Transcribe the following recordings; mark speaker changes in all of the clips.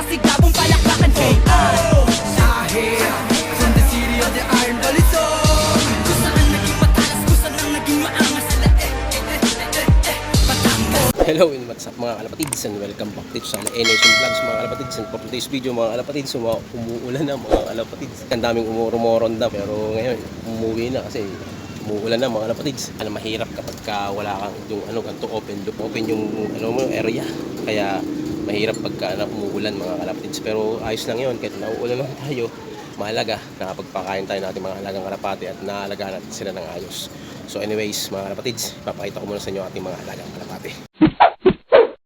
Speaker 1: masigabong palakpakan KR
Speaker 2: Dahil From the city of the iron balisong
Speaker 1: Kung saan naging matalas, kung saan ang naging maangas Sila eh, eh, eh, eh, eh, eh Batangas
Speaker 3: Hello and what's up mga kalapatids and welcome back dito sa Nation Vlogs mga kalapatids. And for today's video mga kalapatids mga umuulan na mga kalapatids. Ang daming umurumuron na pero ngayon umuwi na kasi umuulan na mga kalapatids. Ano mahirap kapag ka wala kang yung ano ganito open loop open yung ano mo area. Kaya mahirap pagka ano, umuulan mga kalapatids. Pero ayos lang yun kahit nauulan lang tayo mahalaga nakapagpakain tayo natin mga halagang kalapati at naalagaan natin sila ng ayos. So anyways mga kalapatids papakita ko muna sa inyo ating mga halagang kalapati.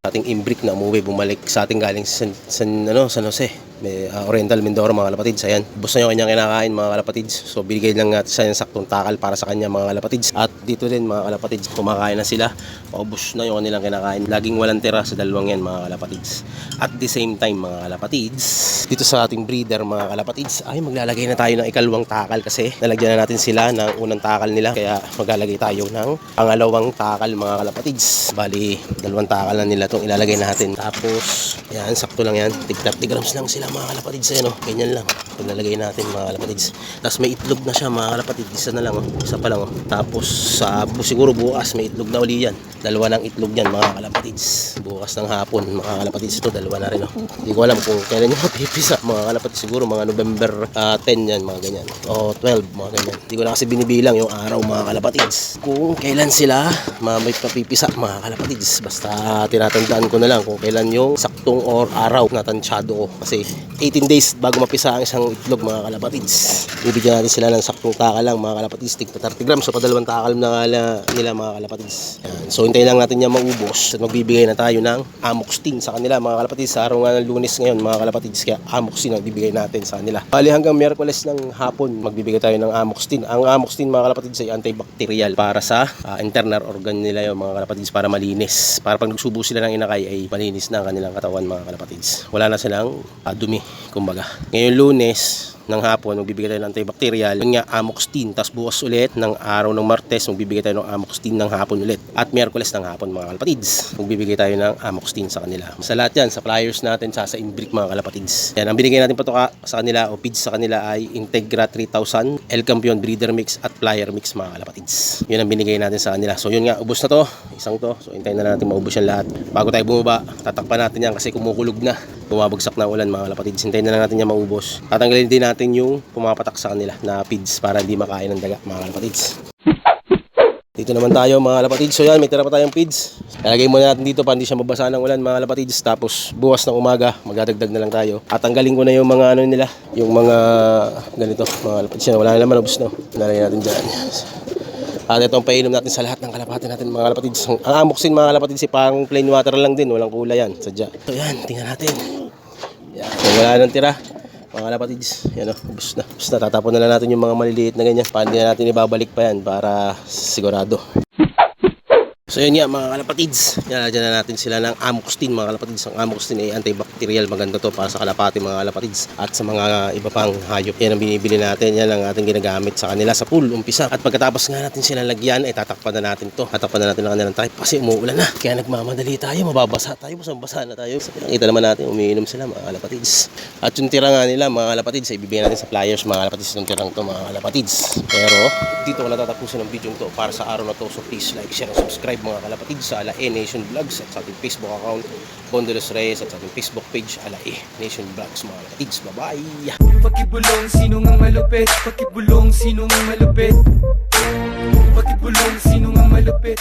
Speaker 3: Ating imbrick na umuwi bumalik sa ating galing sa, sa ano San Jose may ah, Oriental Mindoro mga kalapatids. Ayan bus na yung kanyang kinakain mga kalapatids. So binigay lang natin sa yung saktong takal para sa kanya mga kalapatids. At dito din mga kalapatids kumakain na sila. Paubos na yung kanilang kinakain. Laging walang tira sa dalawang yan mga kalapatids. At the same time mga kalapatids dito sa ating breeder mga kalapatids ay maglalagay na tayo ng ikalawang takal kasi nalagyan na natin sila ng unang takal nila. Kaya maglalagay tayo ng pangalawang takal mga kalapatids. Bali dalawang takal na nila itong ilalagay natin. Tapos yan sakto lang yan. Tig 30 grams lang sila mga kalapatids ayan o ganyan lang. Paglalagay natin mga kalapatids. Tapos may itlog na siya mga kalapatids. Isa na lang oh. isa pa lang oh. tapos sa siguro bukas may itlog na uli yan. Dalawa ng itlog yan mga kalapatids. Bukas ng hapon mga kalapatids. Ito dalawa na rin oh. hindi ko alam kung kailan yung mapipisa mga kalapatids. Siguro mga November ah, 10 yan mga ganyan. O 12 mga ganyan. Hindi ko na kasi binibilang yung araw mga kalapatids. Kung kailan sila ma may papipisa mga kalapatids. Basta tinatandaan ko na lang kung kailan yung saktong or araw na tansyado ko. Kasi 18 days bago mapisa ang isang itlog mga kalapatids. Bibigyan natin sila ng saktong taka lang mga kalapatids. Tig 30 grams. So padalawang takal na nga la- nila mga kalapatids. Yan. so hintayin lang natin yan maubos. At magbibigay na tayo ng amoxtin sa kanila mga kalapatids. Sa araw nga ng lunes ngayon mga kalapatids kaya amoxtin ang bibigay natin sa kanila. Bali hanggang miyerkules ng hapon magbibigay tayo ng amoxtin ang amoxtin mga kalapatids ay antibacterial para sa ah, internal organ nila yung mga kalapatids para malinis. Para pag nagsubo sila ng inakay ay malinis na ang kanilang katawan mga kalapatids. Wala na silang ah, dumi kumbaga. Ngayon lunes ng hapon, magbibigay tayo ng antibacterial. Yun nga, amoxtin. Tapos bukas ulit ng araw ng Martes, magbibigay tayo ng amoxtin ng hapon ulit. At Miyerkules ng hapon, mga kalapatids. Magbibigay tayo ng amoxtin sa kanila. Sa lahat yan, sa flyers natin, sa sa Inbrick, mga kalapatids. Yan, ang binigay natin patuka sa kanila o feeds sa kanila ay Integra 3000, El Campion Breeder Mix at Flyer Mix, mga kalapatids. Yun ang binigay natin sa kanila. So yun nga, ubos na to. Isang to. So hintayin na natin maubos yan lahat. Bago tayo bumaba, tatakpan natin yan kasi kumukulog na. Bumabagsak na ulan, mga kalapatids. Hintayin na lang natin yan maubos. Tatanggalin din natin yung pumapatak sa kanila na feeds para hindi makain ng daga, mga kalapatids. Dito naman tayo mga kalapatids. So yan, may tira pa tayong feeds. Lalagay muna natin dito para hindi siya mabasa ng ulan mga kalapatids. Tapos bukas ng umaga, magdadagdag na lang tayo. At tanggalin ko na yung mga ano nila, yung mga ganito, mga kalapatids. Wala na naman, ubos no. Nalagay natin dyan. At ito ang painom natin sa lahat ng kalapati natin mga kalapatids. Ang amoksin mga kalapatids, si pang plain water lang din, walang kulay yan. Sadya. So yan, tingnan natin. Yan, so, wala nang tira. Mga kalapatids, yan o, ubos na. Ubos na, tatapon na lang natin yung mga maliliit na ganyan. Hindi na natin ibabalik pa yan para sigurado. So yun nga mga kalapatids, nalagyan na natin sila ng amoxtin mga kalapatids. Ang amoxtin ay antibacterial, maganda to para sa kalapati mga kalapatids at sa mga iba pang hayop. Yan ang binibili natin, yan ang ating ginagamit sa kanila sa pool, umpisa. At pagkatapos nga natin sila lagyan, ay tatakpan na natin to. Tatakpan na natin ang kanilang type kasi umuulan na. Kaya nagmamadali tayo, mababasa tayo, basang-basa na tayo. Sa pinakita naman natin, umiinom sila mga kalapatids. At yung tira nga nila mga kalapatids, ay bibigyan natin sa flyers mga kalapatids yung tirang to mga kalapatids. Pero dito ko natatapusin ang video to para sa araw na to. So please like, share, and subscribe mga kalapatids sa Ala E Nation Vlogs at sa ating Facebook account Bondelos Reyes at sa ating Facebook page Ala E Nation Vlogs mga kalapatids. Bye-bye!
Speaker 2: Pakibulong sino nga malupit Pakibulong sino nga malupit Pakibulong sino nga malupit